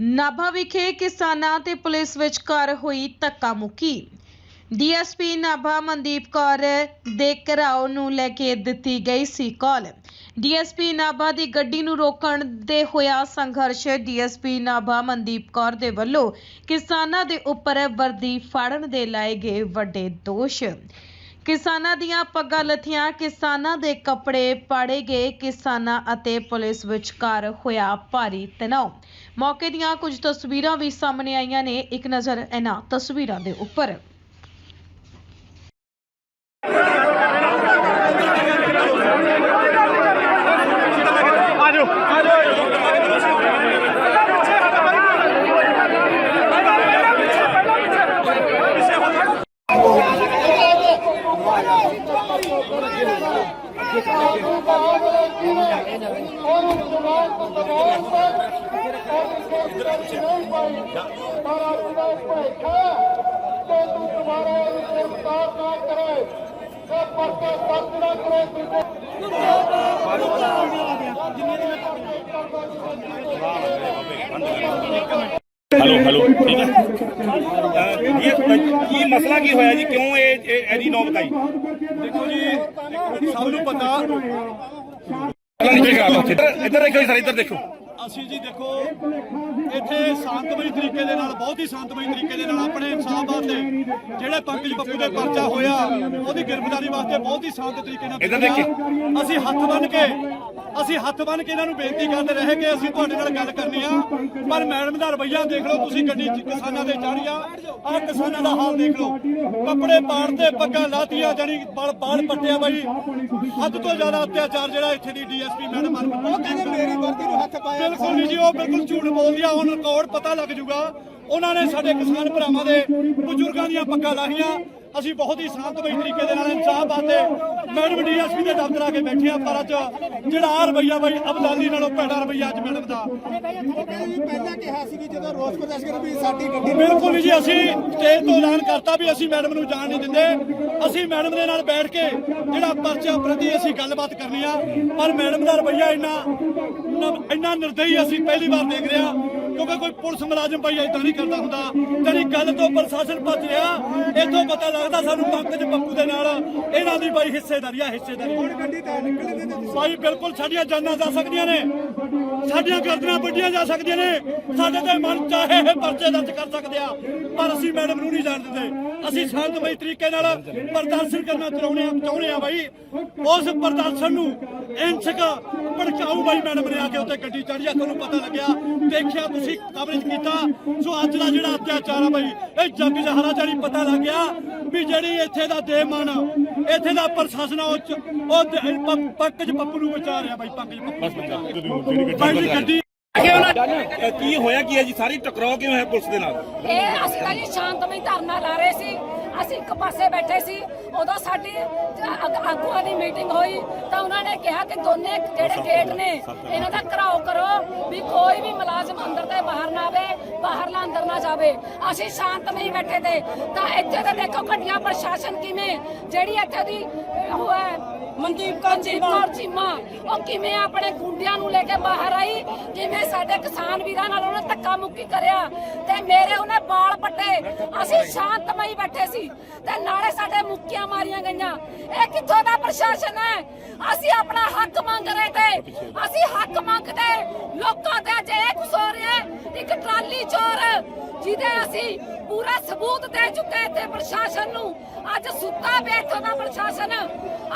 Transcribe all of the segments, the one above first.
ਨਾਭਾ ਵਿਖੇ ਕਿਸਾਨਾਂ ਤੇ ਪੁਲਿਸ ਵਿਚਕਾਰ ਹੋਈ ਧੱਕਾ ਮੁੱਕੀ ਡੀਐਸਪੀ ਨਾਭਾ ਮਨਦੀਪ ਕੌਰ ਦੇ ਘਰਾਓ ਨੂੰ ਲੈ ਕੇ ਦਿੱਤੀ ਗਈ ਸੀ ਕਾਲ। ਡੀਐਸਪੀ ਨਾਭਾ ਦੀ ਗੱਡੀ ਨੂੰ ਰੋਕਣ ਦੇ ਹੋਇਆ ਸੰਘਰਸ਼, ਡੀਐਸਪੀ ਨਾਭਾ ਮਨਦੀਪ ਕੌਰ ਦੇ ਵੱਲੋਂ ਕਿਸਾਨਾਂ ਦੇ ਉੱਪਰ ਵਰਦੀ ਫਾੜਨ ਦੇ ਲਾਏ ਗਏ ਵੱਡੇ ਦੋਸ਼। ਕਿਸਾਨਾਂ ਦੀਆਂ ਪੱਗਾਂ ਲੱਥੀਆਂ, ਕਿਸਾਨਾਂ ਦੇ ਕੱਪੜੇ ਪਾੜੇ ਗਏ, ਕਿਸਾਨਾਂ ਅਤੇ ਪੁਲਿਸ ਵਿਚਕਾਰ ਹੋਇਆ ਭਾਰੀ ਤਣਾਅ। ਮੌਕੇ ਦੀਆਂ ਕੁਝ ਤਸਵੀਰਾਂ ਵੀ ਸਾਹਮਣੇ ਆਈਆਂ ਨੇ। ਇੱਕ ਨਜ਼ਰ ਇਹਨਾਂ ਤਸਵੀਰਾਂ ਦੇ ਉੱਪਰ। ਹੈਲੋ ਹੈਲੋ ਠੀਕ ਹੈ ਅਹ ਇਹ ਕੀ ਮਸਲਾ ਕੀ ਹੋਇਆ ਜੀ ਕਿਉਂ ਇਹ ਇਹ- ਇਹਦੀ ਨੌਬਤ ਆਈ ਦੇਖੋ ਜੀ ਸਭ ਨੂੰ ਪਤਾ ਇੱਧਰ ਇੱਧਰ ਦੇਖੋ ਜੀ ਸਰ ਇੱਧਰ ਦੇਖੋ ਅਸੀਂ ਜੀ ਦੇਖੋ ਇੱਥੇ ਸ਼ਾਂਤਮਈ ਤਰੀਕੇ ਦੇ ਨਾਲ ਬਹੁਤ ਹੀ ਸ਼ਾਂਤਮਈ ਤਰੀਕੇ ਦੇ ਨਾਲ ਆਪਣੇ ਇਨਸਾਫ ਵਾਸਤੇ ਜਿਹੜੇ ਪੰਕਜ ਬੱਪੂ ਦੇ ਪਰਚਾ ਹੋਇਆ ਉਹਦੀ ਗ੍ਰਿਫਤਾਰੀ ਵਾਸਤੇ ਬਹੁਤ ਹੀ ਸ਼ਾਂਤ ਤਰੀਕੇ ਨਾਲ। ਅਸੀਂ ਹੱਥ ਬੰਨ ਕੇ ਅਸੀਂ ਹੱਥ ਬੰਨ ਕੇ ਇਹਨਾਂ ਨੂੰ ਬੇਨਤੀ ਕਰਦੇ ਰਹੇ ਕਿ ਅਸੀਂ ਤੁਹਾਡੇ ਨਾਲ ਗੱਲ ਕਰਨੀ ਆ। ਪਰ ਮੈਡਮ ਦਾ ਰਵੱਈਆ ਦੇਖ ਲਓ ਤੁਸੀਂ ਗੱਡੀ 'ਚ ਕਿਸਾਨਾਂ ਦੇ ਚਾੜੀਆਂ ਆਹ ਕਿਸਾਨਾਂ ਦਾ ਹਾਲ ਦੇਖ ਲਓ। ਕੱਪੜੇ ਪਾੜਦੇ ਪੱਗਾਂ ਲਾਤੀਆਂ ਜਾਨੀ ਬਾਲ ਬਾਲ ਪੱਟਿਆ ਬਾਈ। ਹੱਦ ਤੋਂ ਜ਼ਿਆਦਾ ਅਤਿਆਚਾਰ ਜਿਹੜਾ ਇੱਥੇ ਦੀ ਡੀਐਸਪੀ ਮੈਡਮ ਉਹ ਕਹਿੰਦੇ ਮੇਰੀ ਵਰਦੀ ਨੂੰ ਹੱਥ ਪਾਇਆ। ਬਿਲਕੁਲ ਨਹੀਂ ਜੀ, ਉਹ ਬਿਲਕੁਲ ਝੂਠ ਬੋਲਦੀ ਆ, ਹੁਣ ਰਿਕਾਰਡ ਪਤਾ ਲੱਗ ਜੂਗਾ। ਉਹਨਾਂ ਨੇ ਸਾਡੇ ਕਿਸਾਨ ਭਰਾਵਾਂ ਦੇ ਬਜ਼ੁਰਗਾਂ ਦੀਆਂ ਪੱਗਾਂ ਲਾਹੀਆਂ। ਅਸੀਂ ਬਹੁਤ ਹੀ ਸ਼ਾਂਤਮਈ ਤਰੀਕੇ ਦੇ ਨਾਲ ਇਨਸਾਫ ਵਾਸਤੇ ਮੈਡਮ ਡੀਐਸਪੀ ਦੇ ਦਫ਼ਤਰ ਆ ਕੇ ਬੈਠੇ ਆ ਪਰ ਅੱਜ ਜਿਹੜਾ ਆ ਰਵਈਆ ਬਾਈ, ਅਬਦਾਲੀ ਨਾਲੋਂ ਭੈੜਾ ਰਵਈਆ ਅੱਜ ਮੈਡਮ ਦਾ। ਪਹਿਲਾਂ ਕਿਹਾ ਸੀ ਕਿ ਜਦੋਂ ਰੋਸ ਪ੍ਰਦਰਸ਼ਨ ਕਰ ਵੀ ਸਾਡੀ ਗੱਡੀ ਬਿਲਕੁਲ ਜੀ, ਅਸੀਂ ਸਟੇਜ ਤੋਂ ਐਲਾਨ ਕਰਤਾ ਵੀ ਅਸੀਂ ਮੈਡਮ ਨੂੰ ਜਾਣ ਨਹੀਂ ਦਿੰਦੇ। ਅਸੀਂ ਮੈਡਮ ਦੇ ਨਾਲ ਬੈਠ ਕੇ ਜਿਹੜਾ ਪਰਚਾ ਪ੍ਰਤੀ ਅਸੀਂ ਗੱਲਬਾਤ ਕਰਨੀ ਆ। ਪਰ ਮੈਡਮ ਦਾ ਰਵਈਆ ਇੰਨਾ ਇੰਨਾ ਨਿਰਦਈ ਅਸੀਂ ਪਹਿਲੀ ਵਾਰ ਦੇਖ ਰਹੇ ਹਾਂ। ਕਿਉਂਕਿ ਕੋਈ ਪੁਲਿਸ ਮੁਲਾਜ਼ਮ ਭਾਈ ਏਦਾਂ ਨਹੀਂ ਕਰਦਾ ਹੁੰਦਾ। ਜਿਹੜੀ ਗੱਲ ਤੋਂ ਪ੍ਰਸ਼ਾਸਨ ਭੱਜ ਰਿਹਾ ਇੱਥੋਂ ਪਤਾ ਲੱਗਦਾ ਸਾਨੂੰ ਪੰਕਜ ਪੱਪੂ ਦੇ ਨਾਲ। ਇਹਨਾਂ ਦੀ ਬਾਈ ਹਿੱਸੇਦਾਰੀ ਆ ਹਿੱਸੇਦਾਰੀ। ਭਾਈ ਬਿਲਕੁਲ ਸਾਡੀਆਂ ਜਾਨਾਂ ਜਾ ਸਕਦੀਆਂ ਨੇ। ਸਾਡੀਆਂ ਗਰਦਨਾਂ ਵੱਡੀਆਂ ਜਾ ਸਕਦੀਆਂ ਨੇ। ਸਾਡੇ ਤੇ ਮਨ ਚਾਹੇ ਇਹ ਪਰਚੇ ਦਰਜ ਕਰ ਸਕਦੇ ਆ ਪਰ ਅਸੀਂ ਮੈਡਮ ਨੂੰ ਨਹੀਂ ਜਾਣ ਦਿੰਦੇ। ਅਸੀਂ ਸ਼ਾਂਤਮਈ ਤਰੀਕੇ ਨਾਲ ਪ੍ਰਦਰਸ਼ਨ ਕਰਨਾ ਚਾਹੁੰਦੇ ਆ ਚਾਹੁੰਦੇ ਆ ਬਾਈ। ਉਸ ਪ੍ਰਦਰਸ਼ਨ ਨੂੰ ਇੰਸਕ ਭੜਕਾਊ ਬਾਈ ਮੈਡਮ ਨੇ ਆ ਕੇ ਉੱਤੇ ਗੱਡੀ ਚੜ੍ਹੀ ਆ ਤੁਹਾਨੂੰ ਪਤਾ ਲੱਗਿਆ। ਦੇਖਿਆ ਤੁਸੀਂ ਕਵਰੇਜ ਕੀਤਾ। ਸੋ ਅੱਜ ਦਾ ਜਿਹੜਾ ਅਤਿਆਚਾਰ ਆ ਬਾਈ ਇਹ ਜੱਗ ਜਹਰਾ ਜਾਨੀ ਪਤਾ ਲੱਗ ਗਿਆ ਵੀ ਜਿਹੜੀ ਇੱਥੇ ਦਾ ਦੇਮਨ ਇੱਥੇ ਦਾ ਪ੍ਰਸ਼ਾਸਨ ਆ ਉਹ ਚ- ਉਹ ਦ- ਪ- ਪੰਕਜ ਪੱਪੂ ਨੂੰ ਬਚਾ ਰਿਹਾ ਬਾਈ ਪੰਕਜ ਪੱਪੂ। ਬਾਈ ਗੱਡੀ ਕੀ ਹੋਇਆ ਕੀ ਹੈ ਜੀ? ਸਾਰੀ ਟਕਰਾਅ ਕਿਉਂ ਹੈ ਪੁਲਿਸ ਦੇ ਨਾਲ? ਇਹ ਅਸੀਂ ਤਾਂ ਜੀ ਸ਼ਾਂਤਮਈ ਧਰਨਾ ਲਾ ਰਹੇ ਸੀ। ਅਸੀਂ ਇੱਕ ਪਾਸੇ ਬੈਠੇ ਸੀ। ਉਦੋਂ ਸਾਡੀ ਆਗੂਆਂ ਦੀ ਮੀਟਿੰਗ ਹੋਈ ਤਾਂ ਉਹਨਾਂ ਨੇ ਕਿਹਾ ਕਿ ਦੋਨੇ ਜਿਹੜੇ ਗੇਟ ਨੇ? ਇਹਨਾਂ ਦਾ ਘਰਾਓ ਕਰੋ। ਵੀ ਬਾਹਰ ਨਾ ਆਵੇ, ਬਾਹਰਲਾ ਅੰਦਰ ਨਾ ਜਾਵੇ। ਅਸੀਂ ਸ਼ਾਂਤਮਈ ਬੈਠੇ ਤੇ। ਤਾਂ ਇੱਥੇ ਤਾਂ ਦੇਖੋ, ਘਟੀਆ ਪ੍ਰਸ਼ਾਸਨ ਕਿਵੇਂ, ਜਿਹੜੀ ਇੱਥੇ ਦੀ ਉਹ ਹੈ ਮਨਦੀਪ ਕੌਰ ਚੀਮਾ ਚੀਮਾ ਉਹ ਕਿਵੇਂ ਆਪਣੇ ਗੁੰਡਿਆਂ ਨੂੰ ਲੈ ਕੇ ਬਾਹਰ ਆਈ? ਕਿਵੇਂ ਸਾਡੇ ਕਿਸਾਨ ਵੀਰਾਂ ਨਾਲ ਉਹਨੇ ਧੱਕਾ ਮੁੱਕੀ ਕਰਿਆ? ਤੇ ਮੇਰੇ ਉਹਨੇ ਬਾਲ ਪੱਟੇ। ਅਸੀਂ ਸ਼ਾਂਤਮਈ ਬੈਠੇ ਸੀ। ਤੇ ਨਾਲੇ ਸਾਡੇ ਮੁੱਕੀਆਂ ਮਾਰੀਆਂ ਗਈਆਂ। ਇਹ ਕਿੱਥੋਂ ਦਾ ਪ੍ਰਸ਼ਾਸਨ ਹੈ? ਅਸੀਂ ਆਪਣਾ ਹੱਕ ਮੰਗ ਰਹੇ ਤੇ। ਅਸੀਂ ਹੱਕ ਮੰਗਦੇ। ਲੋਕਾਂ ਤੇ ਅੱਜ ਇਹ ਹੋ ਰਿਹਾ। ਇੱਕ ਟਰਾਲੀ ਚੋਰ, ਜਿਹਦੇ ਅਸੀਂ ਪੂਰਾ ਸਬੂਤ ਦੇ ਚੁੱਕੇ ਤੇ ਪ੍ਰਸ਼ਾਸਨ ਨੂੰ। ਅੱਜ ਸੁੱਤਾ ਪਿਆ ਇੱਥੋਂ ਦਾ ਪ੍ਰਸ਼ਾਸਨ।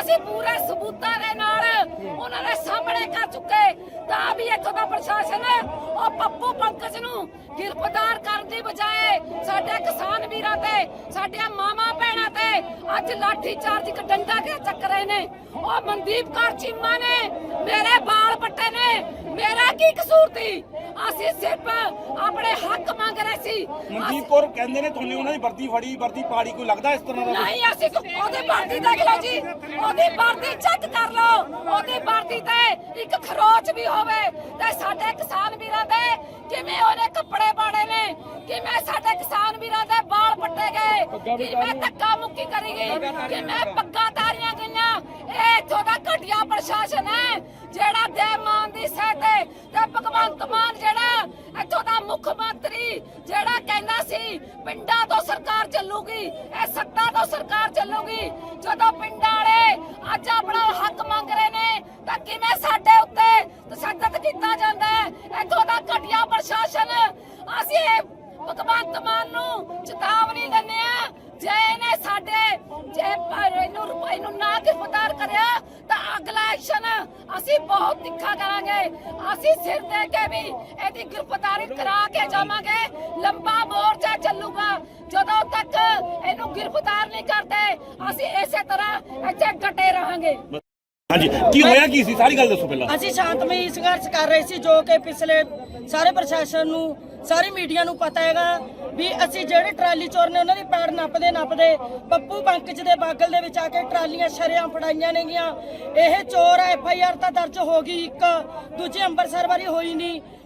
ਅਸੀਂ ਪੂਰੇ ਸਬੂਤਾਂ ਦੇ ਨਾਲ ਉਹਨਾਂ ਦੇ ਸਾਹਮਣੇ ਕਰ ਚੁੱਕੇ। ਤਾਂ ਵੀ ਇੱਥੋਂ ਦਾ ਪ੍ਰਸ਼ਾਸਨ ਉਹ ਪੱਪੂ ਪੰਕਜ ਨੂੰ ਗ੍ਰਿਫਤਾਰ ਕਰਨ ਦੀ ਬਜਾਏ ਸਾਡੇ ਕਿਸਾਨ ਵੀਰਾਂ ਤੇ, ਸਾਡੀਆਂ ਮਾਮਾ ਭੈਣਾਂ ਤੇ ਅੱਜ ਲਾਠੀ ਚਾਰਜ ਇੱਕ ਡੰਡਾ ਕੇ ਚੱਕ ਰਹੇ ਨੇ? ਉਹ ਮਨਦੀਪ ਕੌਰ ਚੀਮਾ ਨੇ, ਮੇਰੇ ਬਾਲ ਪੱਟੇ ਨੇ, ਮੇਰਾ ਕੀ ਕਸੂਰ ਸੀ? ਅਸੀਂ ਸਿਰਫ ਆਪਣੇ ਹੱਕ ਮੰਗ ਰਹੇ ਸੀ। ਮਨਦੀਪ ਕੌਰ ਕਹਿੰਦੇ ਨੇ ਤੁਹਾਨੂੰ ਉਹਨਾਂ ਦੀ ਵਰਦੀ ਫੜੀ ਵਰਦੀ ਪਾੜੀ ਕੋਈ ਲੱਗਦਾ ਇਸ ਤਰ੍ਹਾਂ ਦਾ ਨਹੀਂ ਅਸੀਂ ਕੋ- ਉਹਦੀ ਵਰਦੀ ਦੇਖ ਲਓ ਜੀ। ਉਹਦੀ ਵਰਦੀ ਚੈੱਕ ਕਰ ਲਓ। ਉਹਦੀ ਵਰਦੀ ਤੇ ਇੱਕ ਖਰੋਚ ਵੀ ਹੋਵੇ ਤੇ ਸਾਡੇ ਕਿਸਾਨ ਵੀਰਾਂ ਦੇ ਕਿਵੇਂ ਉਹਨੇ ਕੱਪੜੇ ਪਾੜੇ ਨੇ? ਕਿਵੇਂ ਸਾਡੇ ਕਿਸਾਨ ਵੀਰਾਂ ਦੇ ਬਾਲ ਪੱਟੇ ਗਏ? ਕਿਵੇਂ ਧੱਕਾ ਮੁੱਕੀ ਕਰੀ ਗਈ? ਕਿਵੇਂ ਪੱਗਾਂ ਤਾਰੀਆਂ ਇਹ ਇੱਥੋਂ ਦਾ ਘਟੀਆ ਪ੍ਰਸ਼ਾਸਨ ਹੈ, ਜਿਹੜਾ ਦੇ ਦੀ ਸਹਿ ਤੇ ਤੇ ਭਗਵੰਤ ਮਾਨ ਜਿਹੜਾ ਇੱਥੋਂ ਦਾ ਮੁੱਖ ਮੰਤਰੀ ਜਿਹੜਾ ਕਹਿੰਦਾ ਸੀ, ਪਿੰਡਾਂ ਤੋਂ ਸਰਕਾਰ ਚੱਲੂਗੀ, ਇਹ ਸੱਤਾ ਤੋਂ ਸਰਕਾਰ ਚੱਲੂਗੀ। ਜਦੋਂ ਪਿੰਡਾਂ ਵਾਲੇ ਅੱਜ ਆਪਣਾ ਹੱਕ ਮੰਗ ਰਹੇ ਨੇ, ਤਾਂ ਕਿਵੇਂ ਸਾਡੇ ਉੱਤੇ ਤਸ਼ੱਦਦ ਕੀਤਾ ਜਾਂਦਾ ਹੈ? ਇੱਥੋਂ ਦਾ ਘਟੀਆ ਪ੍ਰਸ਼ਾਸਨ, ਅਸੀਂ ਭਗਵੰਤ ਮਾਨ ਨੂੰ ਚੇਤਾਵਨੀ ਦਿੰਦੇ ਆ ਜੇ ਇਹਨੇ ਸਾਡੇ, ਜੇ ਗ੍ਰਿਫਤਾਰ ਕਰਿਆ ਤਾਂ ਅਗਲਾ ਐਕਸ਼ਨ ਅਸੀਂ ਬਹੁਤ ਤਿੱਖਾ ਕਰਾਂਗੇ। ਅਸੀਂ ਸਿਰ ਦੇ ਕੇ ਵੀ ਇਹਦੀ ਗ੍ਰਿਫਤਾਰੀ ਕਰਾ ਕੇ ਜਾਵਾਂਗੇ। ਲੰਬਾ ਮੋਰਚਾ ਚੱਲੂਗਾ। ਜਦੋਂ ਤੱਕ ਇਹਨੂੰ ਗ੍ਰਿਫਤਾਰ ਨਹੀਂ ਕਰਦੇ ਅਸੀਂ ਇਸੇ ਤਰ੍ਹਾਂ ਇੱਥੇ ਡਟੇ ਰਹਾਂਗੇ। ਹਾਂਜੀ ਕੀ ਹੋਇਆ ਕੀ ਸੀ? ਸਾਰੀ ਗੱਲ ਦੱਸੋ ਪਹਿਲਾਂ। ਅਸੀਂ ਸ਼ਾਂਤਮਈ ਸੰਘਰਸ਼ ਕਰ ਰਹੇ ਸੀ ਜੋ ਕਿ ਪਿਛਲੇ ਸਾਰੇ ਪ੍ਰਸ਼ਾਸਨ ਨੂੰ ਸਾਰੇ ਮੀਡੀਆ ਨੂੰ ਪਤਾ ਹੈਗਾ ਵੀ ਅਸੀਂ ਜਿਹੜੇ ਟਰਾਲੀ ਚੋਰ ਨੇ ਉਹਨਾਂ ਦੀ ਪੈੜ ਨੱਪਦੇ ਨੱਪਦੇ ਪੱਪੂ ਪੰਕਜ ਦੇ ਬਾਗਲ ਦੇ ਵਿੱਚ ਆ ਕੇ ਟਰਾਲੀਆਂ ਸ਼ਰਿਆਂ ਫੜਾਈਆਂ ਨੇਗੀਆਂ। ਇਹ ਚੋਰ ਐਫ ਆਈ ਆਰ ਤਾਂ ਦਰਜ ਹੋ ਗਈ ਇੱਕ। ਦੂਜੀ ਅੰਮ੍ਰਿਤਸਰ ਵਾਲੀ ਹੋਈ ਨਹੀਂ।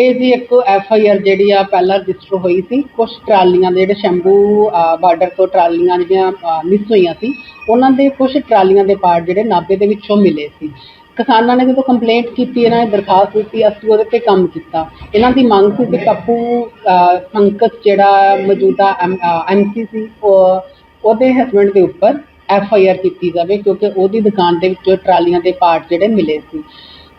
ਇਹ ਜੀ ਇੱਕ ਐਫ ਆਈ ਆਰ ਜਿਹੜੀ ਆ ਪਹਿਲਾਂ ਰਜਿਸਟਰ ਹੋਈ ਸੀ ਕੁਝ ਟਰਾਲੀਆਂ ਦੇ ਜਿਹੜੇ ਸ਼ੰਭੂ ਬਾਰਡਰ ਤੋਂ ਟਰਾਲੀਆਂ ਜਿਹੜੀਆਂ ਮਿਸ ਹੋਈਆਂ ਸੀ ਉਹਨਾਂ ਦੇ ਕੁਝ ਟਰਾਲੀਆਂ ਦੇ ਪਾਰਟ ਜਿਹੜੇ ਨਾਭੇ ਦੇ ਵਿੱਚੋਂ ਮਿਲੇ ਸੀ। ਕਿਸਾਨਾਂ ਨੇ ਜਦੋਂ ਕੰਪਲੇਂਟ ਕੀਤੀ ਇਹਨਾਂ ਨੇ ਦਰਖਾਸਤ ਦਿੱਤੀ ਅਸੀਂ ਉਹਦੇ ਤੇ ਕੰਮ ਕੀਤਾ। ਇਹਨਾਂ ਦੀ ਮੰਗ ਸੀ ਕਿ ਪੱਪੂ ਅਹ, ਜਿਹੜਾ ਮੌਜੂਦਾ ਐਮਸੀ ਸੀ ਉਹ- ਉਹਦੇ ਹਸਬੰਡ ਦੇ ਉੱਪਰ ਐਫ ਆਈ ਆਰ ਕੀਤੀ ਜਾਵੇ ਕਿਉਂਕਿ ਉਹਦੀ ਦੁਕਾਨ ਦੇ ਵਿੱਚੋਂ ਟਰਾਲੀਆਂ ਦੇ ਪਾਰਟ ਜਿਹੜੇ ਮਿਲੇ ਸੀ।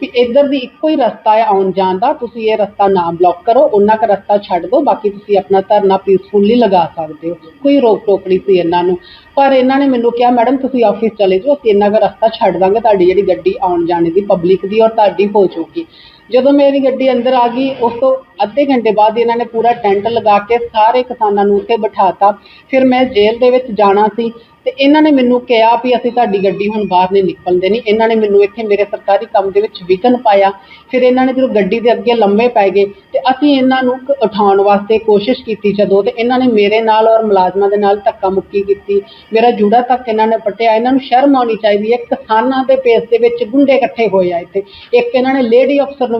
ਵੀ ਇੱਧਰ ਦੀ ਇੱਕੋ ਹੀ ਰਸਤਾ ਹੈ ਆਉਣ ਜਾਣ ਦਾ, ਤੁਸੀਂ ਇਹ ਰਸਤਾ ਨਾ ਬਲੌਕ ਕਰੋ ਉਹਨਾਂ ਦਾ ਰਸਤਾ ਛੱਡ ਦਿਓ, ਬਾਕੀ ਤੁਸੀਂ ਆਪਣਾ ਧਰਨਾ ਪੀਸਫੁਲੀ ਲਗਾ ਸਕਦੇ ਹੋ। ਕੋਈ ਰੋਕ ਟੋਕ ਨਹੀਂ ਸੀ ਇਹਨਾਂ ਨੂੰ। ਪਰ ਇਹਨਾਂ ਨੇ ਮੈਨੂੰ ਕਿਹਾ, ਮੈਡਮ, ਤੁਸੀਂ ਆਫਿਸ ਚਲੇ ਜਾਓ, ਅਸੀਂ ਇਹਨਾਂ ਦਾ ਰਸਤਾ ਛੱਡ ਦਾਂਗੇ, ਤੁਹਾਡੀ ਜਿਹੜੀ ਗੱਡੀ ਆਉਣ ਜਾਣ ਦੀ ਪਬਲਿਕ ਦੀ ਔਰ ਤੁਹਾਡੀ ਹੋ ਚੁੱਕੀ ਜਦੋਂ ਮੇਰੀ ਗੱਡੀ ਅੰਦਰ ਆ ਗਈ, ਉਸ ਤੋਂ ਅੱਧੇ ਘੰਟੇ ਬਾਅਦ ਇਹਨਾਂ ਨੇ ਪੂਰਾ ਟੈਂਟ ਲਗਾ ਕੇ ਸਾਰੇ ਕਿਸਾਨਾਂ ਨੂੰ ਉੱਥੇ ਬਿਠਾਤਾ। ਫਿਰ ਮੈਂ ਜੇਲ੍ਹ ਦੇ ਵਿੱਚ ਜਾਣਾ ਸੀ ਤੇ ਇਹਨਾਂ ਨੇ ਮੈਨੂੰ ਕਿਹਾ ਵੀ ਅਸੀਂ ਤੁਹਾਡੀ ਗੱਡੀ ਹੁਣ ਬਾਹਰ ਨਹੀਂ ਨਿਕਲਣ ਦੇਣੀ ਇਹਨਾਂ ਨੇ ਮੈਨੂੰ ਇੱਥੇ ਮੇਰੇ ਸਰਕਾਰੀ ਕੰਮ ਦੇ ਵਿੱਚ ਵਿਘਨ ਪਾਇਆ। ਫਿਰ ਇਹਨਾਂ ਨੇ ਜਦੋਂ ਗੱਡੀ ਦੇ ਅੱਗੇ ਲੰਮੇ ਪੈ ਗਏ ਤੇ ਅਸੀਂ ਇਹਨਾਂ ਨੂੰ ਉਠਾਉਣ ਵਾਸਤੇ ਕੋਸ਼ਿਸ਼ ਕੀਤੀ ਜਦੋਂ ਤੇ ਇਹਨਾਂ ਨੇ ਮੇਰੇ ਨਾਲ ਔਰ ਮੁਲਾਜ਼ਮਾਂ ਦੇ ਨਾਲ ਧੱਕਾ ਮੁੱਕੀ ਕੀਤੀ। ਮੇਰਾ ਜੂੜਾ ਤੱਕ ਇਹਨਾਂ ਨੇ ਪਟਿਆ। ਇਹਨਾਂ ਨੂੰ ਸ਼ਰਮ ਆਉਣੀ ਚਾਹੀਦੀ ਹੈ। ਕਿਸਾਨਾਂ ਦੇ ਪੇਸ ਦੇ ਵਿੱਚ ਗੁੰਡੇ ਇਕੱਠੇ ਹੋਏ ਆ ਇੱਥੇ। ਇੱਕ ਇਹਨਾਂ ਨੇ ਲੇਡੀ ਅਫਸਰ ਨੂੰ